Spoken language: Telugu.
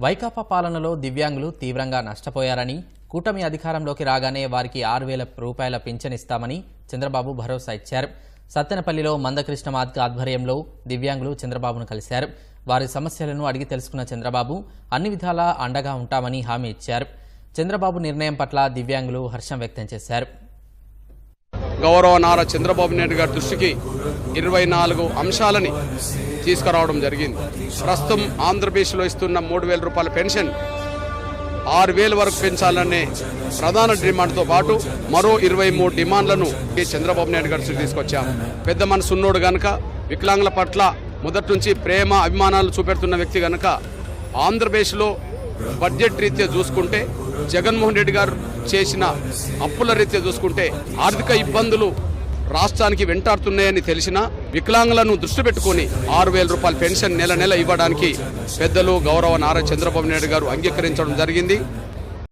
వైకాపా పాలనలో దివ్యాంగులు తీవ్రంగా నష్టపోయారని కూటమి అధికారంలోకి రాగానే వారికి ఆరు వేల రూపాయల పింఛన్ ఇస్తామని చంద్రబాబు భరోసా ఇచ్చారు. సత్తెనపల్లిలో మందకృష్ణ మాద్క ఆధ్వర్యంలో దివ్యాంగులు చంద్రబాబును కలిశారు. వారి సమస్యలను అడిగి తెలుసుకున్న చంద్రబాబు అన్ని విధాలా అండగా ఉంటామని హామీ ఇచ్చారు. చంద్రబాబు నిర్ణయం పట్ల దివ్యాంగులు హర్షం వ్యక్తం చేశారు. గౌరవ నారా చంద్రబాబు నాయుడు గారి దృష్టికి ఇరవై నాలుగు అంశాలని తీసుకురావడం జరిగింది. ప్రస్తుతం ఆంధ్రప్రదేశ్లో ఇస్తున్న మూడు వేల రూపాయల పెన్షన్ ఆరు వేల వరకు పెంచాలనే ప్రధాన డిమాండ్తో పాటు మరో ఇరవై మూడు డిమాండ్లను ఈ చంద్రబాబు నాయుడు గారి దృష్టికి తీసుకొచ్చాం. పెద్ద మనసు ఉన్నోడు గనక వికలాంగుల పట్ల మొదటి నుంచి ప్రేమ అభిమానాలు చూపెడుతున్న వ్యక్తి గనక ఆంధ్రప్రదేశ్లో బడ్జెట్ రీత్యా చూసుకుంటే జగన్మోహన్ రెడ్డి గారు చేసిన అప్పుల రీత్యా చూసుకుంటే ఆర్థిక ఇబ్బందులు రాష్ట్రానికి వెంటాడుతున్నాయని తెలిసిన వికలాంగులను దృష్టి పెట్టుకుని ఆరు వేల రూపాయల పెన్షన్ నెల నెల ఇవ్వడానికి పెద్దలు గౌరవ నారా చంద్రబాబు నాయుడు గారు అంగీకరించడం జరిగింది.